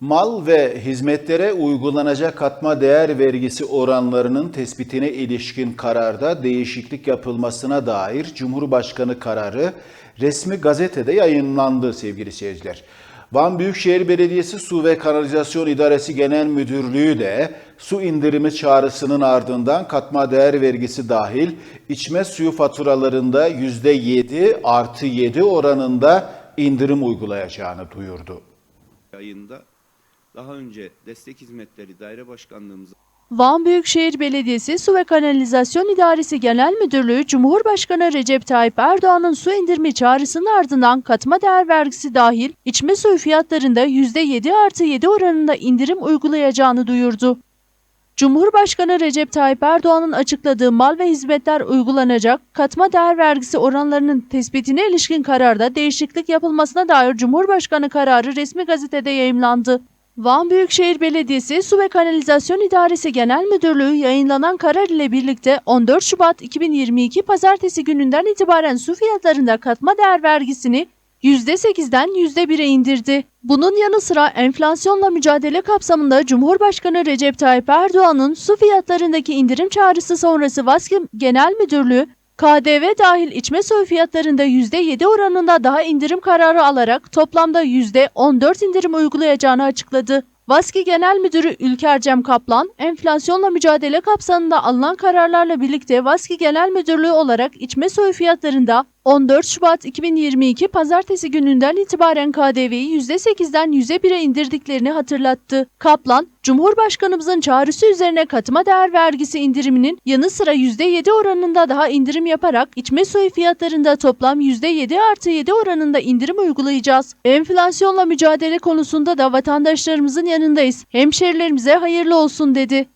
Mal ve hizmetlere uygulanacak katma değer vergisi oranlarının tespitine ilişkin kararda değişiklik yapılmasına dair Cumhurbaşkanı kararı resmi gazetede yayınlandı sevgili seyirciler. Van Büyükşehir Belediyesi Su ve Kanalizasyon İdaresi Genel Müdürlüğü de su indirimi çağrısının ardından katma değer vergisi dahil içme suyu faturalarında %7 artı 7 oranında indirim uygulayacağını duyurdu. ayında daha önce destek hizmetleri daire başkanlığımıza Van Büyükşehir Belediyesi Su ve Kanalizasyon İdaresi Genel Müdürlüğü Cumhurbaşkanı Recep Tayyip Erdoğan'ın su indirimi çağrısının ardından katma değer vergisi dahil içme suyu fiyatlarında %7 artı 7 oranında indirim uygulayacağını duyurdu. Cumhurbaşkanı Recep Tayyip Erdoğan'ın açıkladığı mal ve hizmetler uygulanacak katma değer vergisi oranlarının tespitine ilişkin kararda değişiklik yapılmasına dair Cumhurbaşkanı kararı resmi gazetede yayımlandı. Van Büyükşehir Belediyesi Su ve Kanalizasyon İdaresi Genel Müdürlüğü yayınlanan karar ile birlikte 14 Şubat 2022 Pazartesi gününden itibaren su fiyatlarında katma değer vergisini %8'den %1'e indirdi. Bunun yanı sıra enflasyonla mücadele kapsamında Cumhurbaşkanı Recep Tayyip Erdoğan'ın su fiyatlarındaki indirim çağrısı sonrası Vaski Genel Müdürlüğü KDV dahil içme suyu fiyatlarında %7 oranında daha indirim kararı alarak toplamda %14 indirim uygulayacağını açıkladı. Vaski Genel Müdürü Ülker Cem Kaplan, enflasyonla mücadele kapsamında alınan kararlarla birlikte Vaski Genel Müdürlüğü olarak içme suyu fiyatlarında 14 Şubat 2022 Pazartesi gününden itibaren KDV'yi %8'den %1'e indirdiklerini hatırlattı. Kaplan, Cumhurbaşkanımızın çağrısı üzerine katma değer vergisi indiriminin yanı sıra %7 oranında daha indirim yaparak içme suyu fiyatlarında toplam %7 artı 7 oranında indirim uygulayacağız. Enflasyonla mücadele konusunda da vatandaşlarımızın yanındayız. Hemşerilerimize hayırlı olsun dedi.